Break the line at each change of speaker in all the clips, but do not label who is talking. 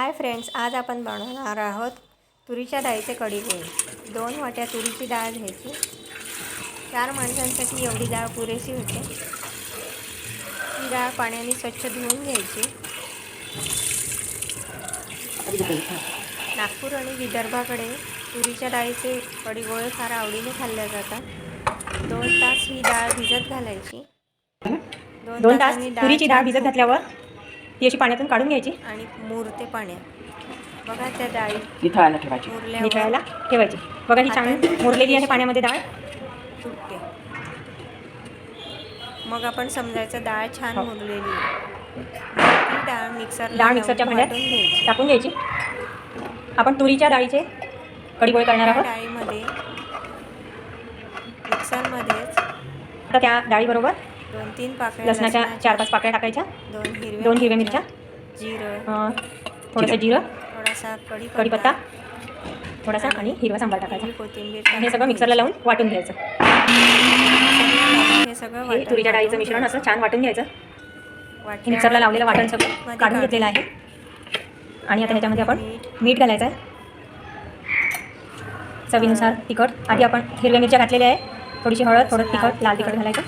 Hi friends आज आपण बनवणार आहोत तुरीच्या डाळीचे कढी पोळी दोन वाट्या तुरीची डाळ घ्यायची. चार माणसांसाठी एवढी डाळ पुरेशी होते. ती डाळ पाण्याने स्वच्छ धुवून घ्यायची. नागपूर आणि विदर्भाकडे तुरीच्या डाळीचे कढी गोळे फार आवडीने खाल्ले जातात. दोन तास ही डाळ भिजत घालायची.
दोन तास
तासांनी
डाळ भिजत घातल्यावर? ती अशी पाण्यातून काढून घ्यायची.
आणि मुरते पाण्यात बघा त्या डाळी.
निथळायला ठेवायची.
मुरल्यावर
निथळायला ठेवायची. बघा ही चांगली मुरलेली आहे पाण्यामध्ये डाळ.
तुटते मग आपण समजायचं डाळ छान
हो.
मुरलेली आहे. ती डाळ मिक्सरला
डाळ मिक्सरच्या
लावून
भांड्यात
वाटून घ्यायची.
टाकून घ्यायची. आपण तुरीच्या डाळीचे कढीपोळे करणार
त्या
आहोत.
डाळीमध्ये मिक्सरमध्येच
आता त्या डाळीबरोबर
दोन तीन पाकळ्या
लसणाच्या चार पाच पाकळ्या टाकायच्या?
दोन हिरव्या
दोन हिरव्या मिरच्या?
जिरं.
थोडंसं जिरं.
थोडासा
कढीपत्ता. थोडासा आणि हिरवा सांबार टाकायचा.
कोथिंबीर
हे सगळं मिक्सरला लावून वाटून घ्यायचं.
हे सगळं
हे
वाटण-
तुरीच्या डाळीचं मिश्रण असं छान वाटून घ्यायचं. हे मिक्सरला लावलेलं वाटण सगळं काढून घेतलेलं आहे. आणि आता ह्याच्यामध्ये आपण मीठ घालायचं आहे. चवीनुसार तिखट. आधी आपण हिरव्या मिरच्या घातलेल्या आहे. थोडीशी हळद थोडं तिखट लाल तिखट घालायचं.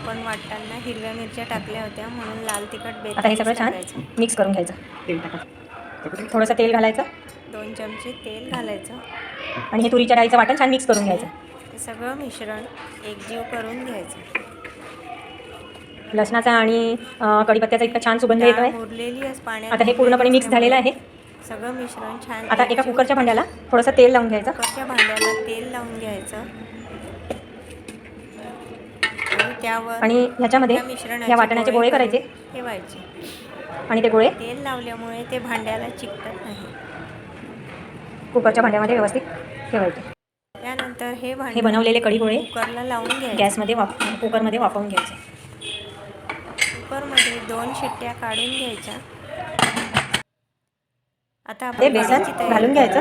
आपण वाटताना हिरव्या मिरच्या टाकल्या होत्या म्हणून लाल तिखट बेत
आता हे सगळं छान मिक्स करून घ्यायचं.
तेल टाकायचं
थोडंसं तेल घालायचं.
दोन चमचे तेल घालायचं.
आणि हे तुरीच्या डाळीचं वाटण छान मिक्स करून घ्यायचं.
हे सगळं मिश्रण एकजीव करून घ्यायचं.
लसणाचा आणि अं, कढीपत्त्याचा इतका छान सुगंध येतो
डाळ
आहे
मुरलेली आहे पाण्यात
आता हे पूर्णपणे मिक्स झालेलं आहे.
सगळं मिश्रण छान
आता एका
एकजीव-
कुकरच्या भांड्याला थोडंसं तेल लावून घ्यायचं.
कुकरच्या भांड्याला तेल लावून घ्यायचं. त्यावर
आणि ह्याच्यामध्ये या वाटणाचे गोळे करायचे.
ठेवायचे.
आणि ते गोळे?
तेल लावल्यामुळे ते भांड्याला चिकटत नाही.
कुकरच्या भांड्यामध्ये व्यवस्थित ठेवायचे.
त्यानंतर हे
हे
भांडे
बनवलेले कढी गोळे
कुकरला लावून घ्यायचे.
गॅसमध्ये वाफ कुकरमध्ये वाफवून घ्यायचे.
कुकरमध्ये दोन शिट्ट्या काढून घ्यायच्या. आता आपण
बेसन घालून. घ्यायचं.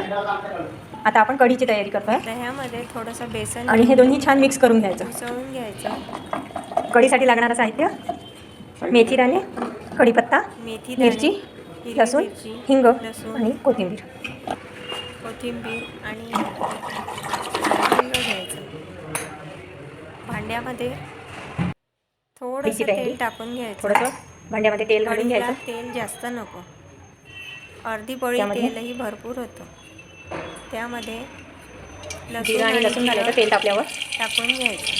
आता आपण कढीची तयारी करतोय.
दह्यामध्ये थोडंसं बेसन
आणि हे दोन्ही छान मिक्स करून घ्यायचं.
मिसळून घ्यायचं.
कढीसाठी लागणारं साहित्य मेथी दाणे कढीपत्ता
मेथी
मिरची
हिरवी
लसूण
मिरची,
हिंग
लसूण.
आणि कोथिंबीर.
कोथिंबीर आणि हिंग घ्यायचं. भांड्यामध्ये थोडंसं
तयारी.
तेल टाकून घ्यायचं.
थोडंसं भांड्यामध्ये तेल घालून
कढीला
घ्यायचं.
तेल जास्त नको. अर्धी पळी
त्यामध्ये?
तेलही भरपूर होतं. त्यामध्ये
जिरं आणि लसूण घालायचं तेल तापल्यावर?
टाकून घ्यायचं.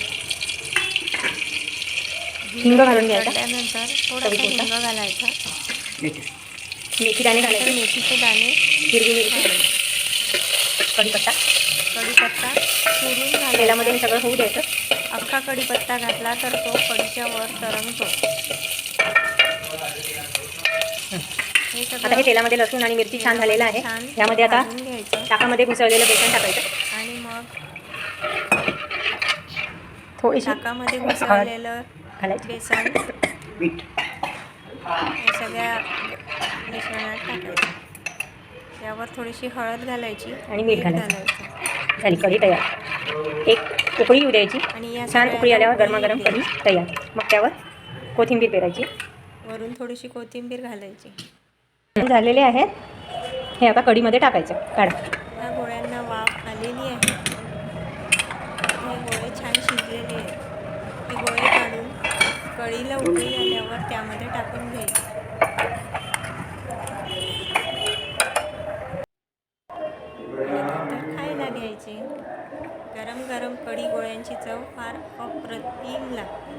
हिंग घालून घ्यायचा.
त्यानंतर थोडासा
चवीपुरता.
हिंग घालायचा.
मेथी.
दाणे
नंतर
घालायचे?
मेथीचे दाणे
हिरवी मिरची? कढीपत्ता?
कढीपत्ता चुरून
तेलामध्ये हे सगळं होऊ द्यायचं?
अख्खा कढीपत्ता घातला तर तो कढीच्या वर तरंगतो.
आता
सगळं
हे तेलामध्ये लसूण आणि मिरची छान झालेलं आहे. यामध्ये आता ताकामध्ये घुसळलेलं बेसन टाकायचं.
आणि मग
थोडीशी
ताकामध्ये घुसळलेलं
घालायची.
बेसन.
मीठ.
हे सगळ्या मिश्रणात टाकायचं. यावर थोडीशी हळद घालायची.
आणि मीठ घालायचं. झाली कढी तयार. एक उकळी येऊ द्यायची.
आणि या
छान उकळी आल्यावर गरमागरम. कढी तयार. मग त्यावर कोथिंबीर पेरायची.
वरून थोडीशी कोथिंबीर घालायची.
झालेले आहेत. हे आता कढीमध्ये टाकायचे. काढा.
या गोळ्यांना वाफ आलेली आहे. हे गोळे छान शिजलेले आहेत. हे गोळे काढून कढीला उकळी आल्यावर त्यामध्ये टाकून घ्यायचे. आणि नंतर खायला घ्यायचे गरम गरम कढी गोळ्यांची चव फार अप्रतिम लागते.